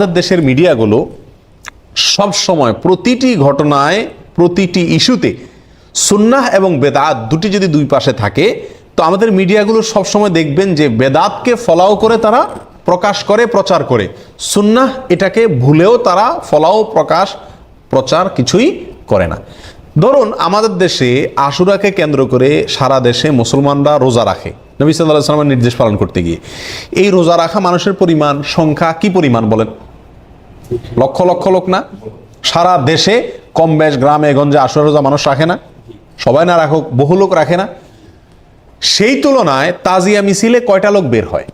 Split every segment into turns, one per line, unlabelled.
আমাদের দেশের মিডিয়াগুলো সব সময় প্রতিটি ঘটনায়, প্রতিটি ইস্যুতে সুন্নাহ এবং বেদাত দুটি যদি দুই পাশে থাকে, তো আমাদের মিডিয়াগুলো সব সময় দেখবেন যে বেদাতকে ফলাও করে তারা প্রকাশ করে, প্রচার করে। সুন্নাহ এটাকে ভুলেও তারা ফলাও, প্রকাশ, প্রচার কিছুই করে না। ধরুন আমাদের দেশে আশুরাকে কেন্দ্র করে সারা দেশে মুসলমানরা রোজা রাখে, নবী সাল্লাহ সাল্লামের নির্দেশ পালন করতে গিয়ে। এই রোজা রাখা মানুষের পরিমাণ, সংখ্যা কি পরিমাণ বলেন? লক্ষ লক্ষ লোক না। সারা দেশে কম বেশ গ্রামে, গঞ্জে, আশুরা, রোজা মানুষ রাখে না। সবাই না রাখুক, বহু লোক রাখে না। সেই তুলনায় তাজিয়া মিছিলে কয়টা লোক বের হয়?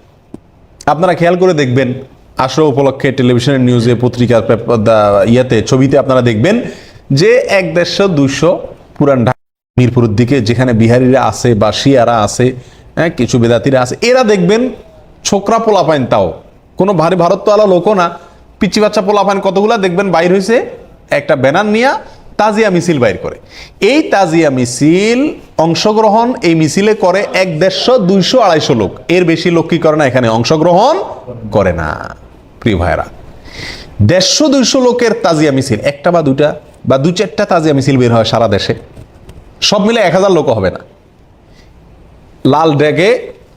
আপনারা খেয়াল করে দেখবেন, আশুরা উপলক্ষে টেলিভিশনের নিউজে, পত্রিকার ইয়েতে, ছবিতে আপনারা দেখবেন যে এক দেড়শো, দুইশো পুরান ঢাকা, মিরপুরের দিকে যেখানে বিহারিরা আছে বা শিয়ারা আছে হ্যাঁ কিছু বেদাতিরা আছে, এরা দেখবেন ছোকরা পোলাপাইন তাও। কোনো ভারী ভারতওয়ালা লোকও না। পিচি বাচ্চা পোলাপাইন কতগুলা দেখবেন বাইর হয়েছে একটা ব্যানার নিয়ে তাজিয়া মিছিল বাইর করে। এই তাজিয়া মিছিল অংশগ্রহণ এই মিছিলে করে এক দেড়শো, দুইশো, আড়াইশো লোক। এর বেশি লোক কি করে না এখানে অংশগ্রহণ করে না, প্রিয় ভাইরা দেড়শো, দুইশো লোকের তাজিয়া মিছিল, একটা বা দুটা বা দু চারটা তাজিয়া মিছিল বের হয় সারা দেশে। সব মিলে এক হাজার লোক হবে না। লাল ড্যাগে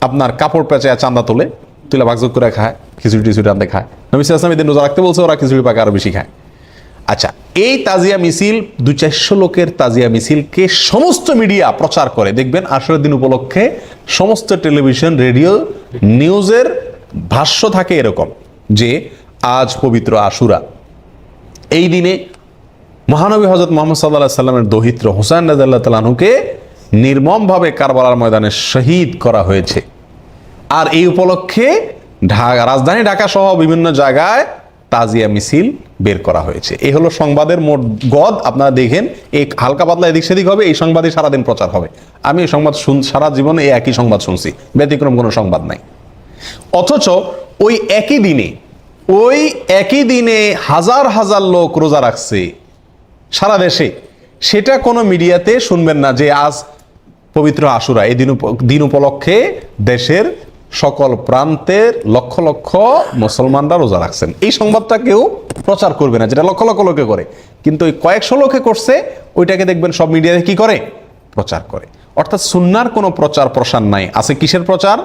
আপনার কাপড় পেঁচায় চান্দা তোলে, তুলে ভাগযোগ করে খায়, খিচুড়ি টিচুড়ি আনতে খায়। নবী আসলাম এদিন রোজা রাখতে বলছে, ওরা খিচুড়ি পাকে আরও বেশি খায়। আচ্ছা এই তাজিয়া মিছিল দু চারশো লোকের তাজিয়া মিছিলকে সমস্ত মিডিয়া প্রচার করে। দেখবেন আসরের দিন উপলক্ষে সমস্ত টেলিভিশন, রেডিও, নিউজের ভাষ্য থাকে এরকম যে, আজ পবিত্র আশুরা। এই দিনে মহানবী হজরত মোহাম্মদ সাল্লাহ সাল্লামের দহিত্র হোসেন রাজাল্লাহ তালাহুকে নির্মমভাবে কারবালার ময়দানে শহীদ করা হয়েছে। আর এই উপলক্ষে ঢাকা, রাজধানী ঢাকা সহ বিভিন্ন জায়গায় তাজিয়া মিছিল বের করা হয়েছে। এই হলো সংবাদের মোট গদ। আপনারা দেখেন এই হালকা পাতলা এদিক সেদিক হবে, এই সংবাদই সারাদিন প্রচার হবে। আমি এই সংবাদ শুন, সারা জীবনে এই একই সংবাদ শুনছি, ব্যতিক্রম কোনো সংবাদ নাই। অথচ ওই একই দিনে, ওই একই দিনে হাজার হাজার লোক রোজা রাখছে সারা দেশে। সেটা কোনো মিডিয়াতে শুনবেন না যে আজ পবিত্র আশুরা, এই দিন দিন উপলক্ষে দেশের সকল প্রান্তের লক্ষ লক্ষ মুসলমানরা রোজা রাখছেন। এই সংবাদটা কেউ প্রচার করবে না, যেটা লক্ষ লক্ষ লোকে করে। কিন্তু ওই কয়েকশো লোকে করছে, ওইটাকে দেখবেন সব মিডিয়াতে কি করে? প্রচার করে। অর্থাৎ সুন্নার কোনো প্রচার প্রসার নাই। আছে কিসের প্রচার?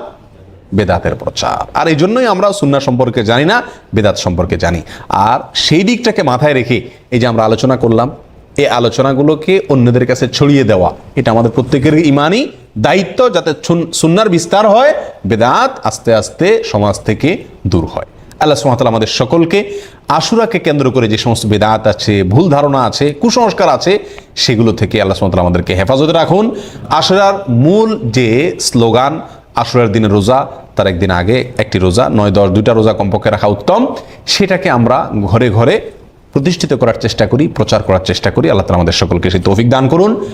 বেদাতের প্রচার। আর এই জন্যই আমরা সুন্না সম্পর্কে জানি না, বেদাত সম্পর্কে জানি। আর সেই দিকটাকে মাথায় রেখে এই যে আমরা আলোচনা করলাম, এই আলোচনাগুলোকে অন্যদের কাছে ছড়িয়ে দেওয়া, এটা আমাদের প্রত্যেকের ইমানই। দায়িত্ব যাতে সুন- সুন্নার বিস্তার হয়, বেদাত আস্তে আস্তে সমাজ থেকে দূর হয়। আল্লাহ সুমাতাল আমাদের সকলকে আশুরাকে কেন্দ্র করে যে সমস্ত বেদাত আছে, ভুল ধারণা আছে, কুসংস্কার আছে, সেগুলো থেকে আল্লাহ সুমাতাল আমাদেরকে হেফাজতে রাখুন। আশুরার মূল যে স্লোগান, আশুরার দিনে রোজা, তার একদিন আগে একটি রোজা, নয় দশ দুইটা রোজা কমপক্ষে রাখা উত্তম। সেটাকে আমরা ঘরে ঘরে প্রতিষ্ঠিত করার চেষ্টা করি, প্রচার করার চেষ্টা করি। আল্লাহ তালা আমাদের সকলকে সেই তৌফিক দান করুন।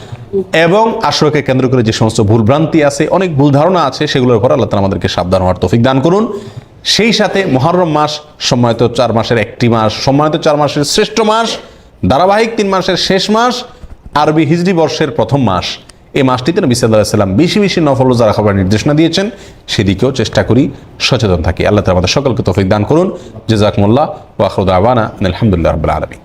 এবং আশুরাকে কেন্দ্র করে যে সমস্ত ভুলভ্রান্তি আছে, অনেক ভুল ধারণা আছে, সেগুলোর উপর আল্লাহ তালা আমাদেরকে সাবধান হওয়ার তৌফিক দান করুন। সেই সাথে মহরম মাস সম্মানিত চার মাসের একটি মাস, সম্মানিত চার মাসের শ্রেষ্ঠ মাস, ধারাবাহিক তিন মাসের শেষ মাস, আরবি হিজরি বর্ষের প্রথম মাস। এই মাসটিতে নবী সাল্লাহ সাল্লাম বেশি বেশি নফল রোজা রাখাবার নির্দেশনা দিয়েছেন, সেদিকেও চেষ্টা করি সচেতন থাকি। আল্লাহ তালা আমাদের সকলকে তৌফিক দান করুন। জেজাকমুল্লাহ ওয়াখরুদ আবানা আলহামদুলিল্লাহ রবিল আলমী